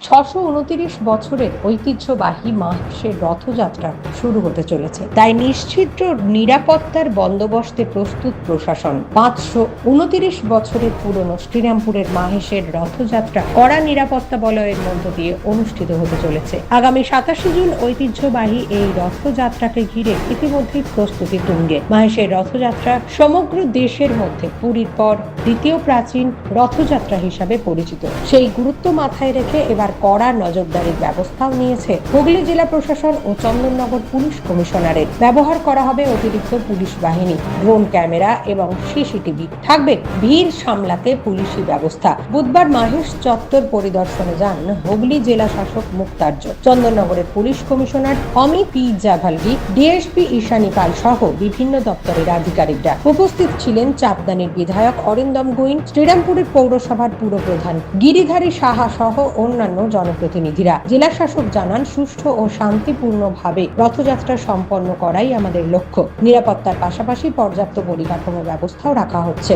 ছশো উনতিরিশ বছরের ঐতিহ্যবাহী মাসের রথযাত্রা শুরু হতে চলেছে। তাই নিশ্চিত নিরাপত্তার বন্দোবস্তে প্রস্তুত প্রশাসন। পাঁচশো উনতিরিশ বছরের পুরনো শ্রীরামপুরের মাহেশের রথযাত্রা কড়া নিরাপত্তা বলয়ের মধ্য দিয়ে অনুষ্ঠিত হতে চলেছে। আগামী সাতাশে জুন ঐতিহ্যবাহী এই রথযাত্রাকে ঘিরে ইতিমধ্যেই প্রস্তুতি তুঙ্গে। মাহেশের রথযাত্রা সমগ্র দেশের মধ্যে পুরীর পর দ্বিতীয় প্রাচীন রথযাত্রা হিসাবে পরিচিত। সেই গুরুত্ব মাথায় রেখে এবার কড়া নজরদারির ব্যবস্থাও নিয়েছে। হুগলি জেলা প্রশাসন ও চন্দননগর পুলিশ কমিশনারের। ব্যবহার করা হবে অতিরিক্ত পুলিশ বাহিনী, ড্রোন ক্যামেরা এবং সিসিটিভি। থাকবে ভিড় সামলাতে পুলিশি ব্যবস্থা। বুধবার মাহেশ চত্বর পরিদর্শনে যান হুগলি জেলা শাসক মুক্তার্য। চন্দননগরের police commissioner Amit P Javalgi DSP Ishani Pal সহ বিভিন্ন দপ্তরের আধিকারিকরা। উপস্থিত ছিলেন চাপদানির বিধায়ক অরিন্দম গুইন, শ্রীরামপুরের পৌরসভার পুরপ্রধান গিরিধারী সাহা সহ অন্যান্য জনপ্রতিনিধিরা। জেলা শাসক জানান, সুষ্ঠু ও শান্তিপূর্ণভাবে রথযাত্রা সম্পন্ন করাই আমাদের লক্ষ্য। নিরাপত্তার পাশাপাশি পর্যাপ্ত পরিকাঠামো ব্যবস্থাও রাখা হচ্ছে।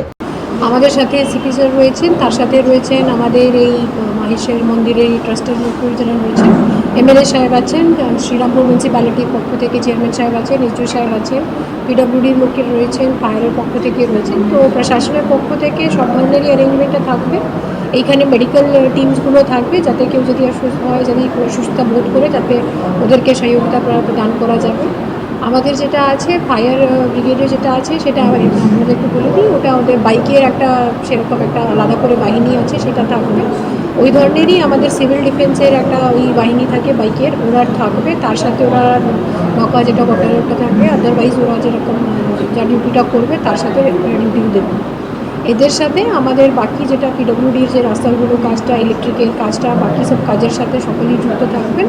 আমাদের সাথে সিপি স্যার রয়েছেন, তার সাথে রয়েছেন আমাদের এই মাহেশের মন্দিরের ট্রাস্টের লোকগুলো রয়েছেন, এমএলএ সাহেব আছেন শ্রীরামপুর মিউনিসিপ্যালিটির পক্ষ থেকে চেয়ারম্যান সাহেব আছেন এসডিও সাহেব আছেন পিডব্লিউডির লোকের রয়েছেন ফায়ারের পক্ষ থেকে রয়েছেন। তো প্রশাসনের পক্ষ থেকে সব ধরনেরই অ্যারেঞ্জমেন্টটা থাকবে। এইখানে মেডিকেল টিমসগুলো থাকবে যাতে কেউ যদি অসুস্থ হয় যদি অসুস্থতা বোধ করে যাতে ওদেরকে সহযোগিতা প্র- প্রদান করা যাবে। আমাদের যেটা আছে ফায়ার ব্রিগেডের যেটা আছে, সেটা আপনাদের একটু বলে দিই। ওটা ওদের বাইকের একটা সেরকম একটা আলাদা করে বাহিনী আছে, সেটা থাকবে। ওই ধরনেরই আমাদের সিভিল ডিফেন্সের একটা ওই বাহিনী থাকে বাইকের ওরা থাকবে। তার সাথে ওরা নৌকা যেটা বটারেরটা থাকবে আদারওয়াইজ ওরা যেরকম যা ডিউটিটা করবে, তার সাথে ডিউটি দেবে। এদের সাথে আমাদের বাকি যেটা পিডব্লিউডির যে রাস্তাগুলো, কাজটা ইলেকট্রিকের কাজটা, বাকি সব কাজের সাথে সকলেই যুক্ত থাকবেন।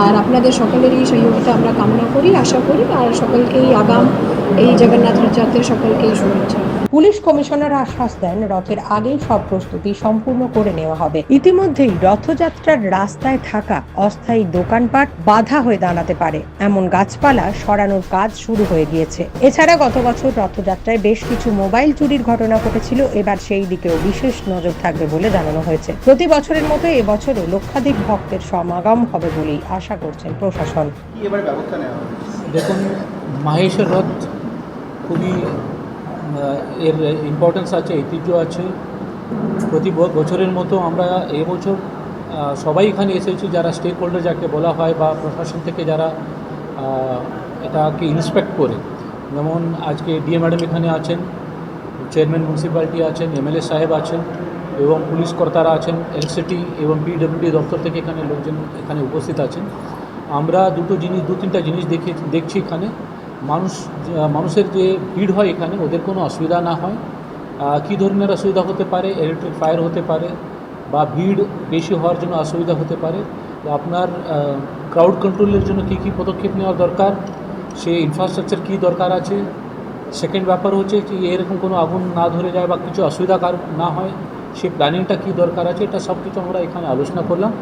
আর আপনাদের সকলেরই সহযোগিতা আমরা কামনা করি, আশা করি। আর সকলকেই আগাম এই জগন্নাথ রথযাত্রার সকলকেই শুভেচ্ছা। পুলিশ কমিশনার আশ্বাস দেন রথের আগেই সব প্রস্তুতি সম্পূর্ণ করে নেওয়া হবে। ইতিমধ্যেই রথযাত্রার রাস্তায় থাকা অস্থায়ী দোকানপাট বাধা হয়ে দাঁড়াতে পারে। এমন গাছপালা সরানোর কাজ শুরু হয়ে গিয়েছে। এছাড়া গত বছর রথযাত্রায় বেশ কিছু মোবাইল চুরির ঘটনা ঘটেছিল। এবার সেই দিকেও বিশেষ নজর থাকবে বলে জানানো হয়েছে। প্রতি বছরের মতো এবছরও লক্ষাধিক ভক্তের সমাগম হবে বলেই আশা করছেন প্রশাসন। কি এবার ব্যবস্থা নেওয়া হবে? দেখুন মাহেশের রথ খুবই এর ইম্পর্টেন্স আছে, ঐতিহ্য আছে। প্রতি বছরের মতো আমরা এবছর সবাই এখানে এসেছি, যারা স্টেক হোল্ডার যাকে বলা হয় বা প্রশাসন থেকে যারা এটাকে ইন্সপেক্ট করে। যেমন আজকে ডিএ ম্যাডাম এখানে আছেন চেয়ারম্যান মিউনিসিপ্যালিটি আছেন এমএলএ সাহেব আছেন, এবং পুলিশ কর্তারা আছেন এলসিটি এবং পিডব্লিউডি দপ্তর থেকে এখানে লোকজন এখানে উপস্থিত আছেন। আমরা দুটো জিনিস দু তিনটা জিনিস দেখে দেখছি এখানে। মানুষ মানুষের যে ভিড় হয় এখানে, ওদের কোনো অসুবিধা না হয়। কী ধরনের অসুবিধা হতে পারে? ইলেকট্রিক ফায়ার হতে পারে বা ভিড় বেশি হওয়ার জন্য অসুবিধা হতে পারে। তো আপনার ক্রাউড কন্ট্রোলের জন্য কী কী পদক্ষেপ নেওয়া দরকার? সে ইনফ্রাস্ট্রাকচার কী দরকার আছে? সেকেন্ড ব্যাপার হচ্ছে কি, এরকম কোনো আগুন না ধরে যায় বা কিছু অসুবিধা না হয়, সে প্ল্যানিংটা কী দরকার আছে? এটা সব কিছু আমরা এখানে আলোচনা করলাম।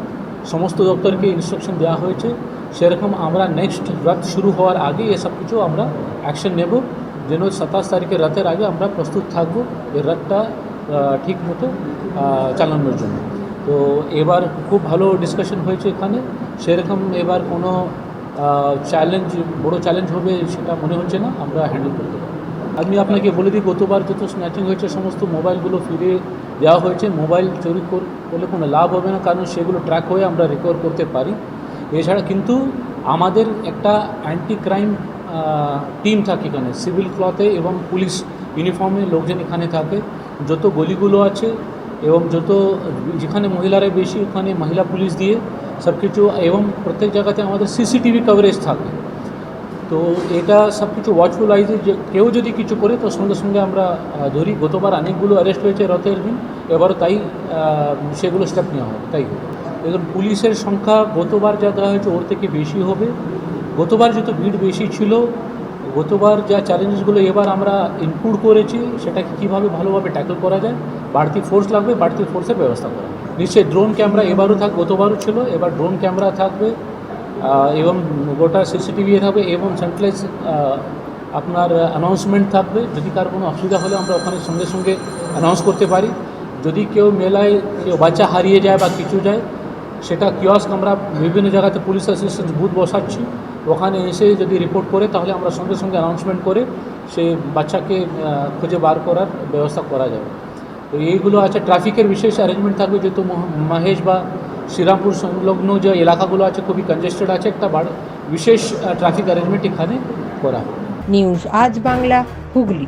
সমস্ত দপ্তরকে ইনস্ট্রাকশন দেওয়া হয়েছে। সেরকম আমরা নেক্সট রথ শুরু হওয়ার আগে এসব কিছু আমরা অ্যাকশন নেব। যেন সাতাশ তারিখের রথের আগে আমরা প্রস্তুত থাকব এই রথটা ঠিক মতো চালানোর জন্য। তো এবার খুব ভালো ডিসকাশন হয়েছে এখানে। সেরকম এবার কোনো চ্যালেঞ্জ বড় চ্যালেঞ্জ হবে সেটা মনে হচ্ছে না, আমরা হ্যান্ডেল করতে পারব আমি আপনাকে বলে দিই, গতবার যত স্ন্যাচিং হয়েছে, সমস্ত মোবাইলগুলো ফিরে দেওয়া হয়েছে। মোবাইল চুরি করলে কোনো লাভ হবে না, কারণ সেগুলো ট্র্যাক হয়ে আমরা রিকভার করতে পারি। এছাড়া কিন্তু আমাদের একটা অ্যান্টি ক্রাইম টিম থাকে এখানে সিভিল ক্লথে এবং পুলিশ ইউনিফর্মে লোকজন এখানে থাকে। যত গলিগুলো আছে এবং যত যেখানে মহিলারা বেশি, ওখানে মহিলা পুলিশ দিয়ে সব কিছু এবং প্রত্যেক জায়গাতে আমাদের সিসিটিভি কভারেজ থাকে। তো এটা সব কিছু ওয়াচফুল আইজে যে কেউ যদি কিছু করে, তো সঙ্গে সঙ্গে আমরা ধরি। গতবার অনেকগুলো অ্যারেস্ট হয়েছে রথের দিন, এবারও তাই সেগুলো স্টেপ নেওয়া হবে, তাই দেখুন পুলিশের সংখ্যা গতবার যা দেওয়া হয়েছে, ওর থেকে বেশি হবে। গতবার যত ভিড় বেশি ছিল, গতবার যা চ্যালেঞ্জগুলো এবার আমরা ইনক্লুড করেছি, সেটাকে কীভাবে ভালোভাবে ট্যাকল করা যায়, বাড়তি ফোর্স লাগবে, বাড়তি ফোর্সের ব্যবস্থা করা নিশ্চয়ই ড্রোন ক্যামেরা এবারও থাক, গতবারও ছিল, এবার ড্রোন ক্যামেরা থাকবে। এবং গোটা সিসিটিভি থাকবে এবং সেন্ট্রালাইজ আপনার অ্যানাউন্সমেন্ট থাকবে। যদি কার কোনো অসুবিধা হলে আমরা ওখানে সঙ্গে সঙ্গে অ্যানাউন্স করতে পারি। যদি কেউ মেলায় কেউ বাচ্চা হারিয়ে যায় বা কিছু যায়, সেটা কিয়স্ক আমরা বিভিন্ন জায়গাতে পুলিশ অ্যাসিস্ট্যান্স বুথ বসাচ্ছি। ওখানে এসে যদি রিপোর্ট করে, তাহলে আমরা সঙ্গে সঙ্গে অ্যানাউন্সমেন্ট করে সে বাচ্চাকে খুঁজে বার করার ব্যবস্থা করা যাবে। তো এইগুলো আছে। ট্রাফিকের বিশেষ অ্যারেঞ্জমেন্ট থাকবে। যেহেতু মহেশ বা শ্রীরামপুর সংলগ্ন যে এলাকাগুলো আছে, খুবই কনজেস্টেড আছে, একটা বিশেষ ট্রাফিক অ্যারেঞ্জমেন্ট এখানে করা নিউজ আজ বাংলা, হুগলি।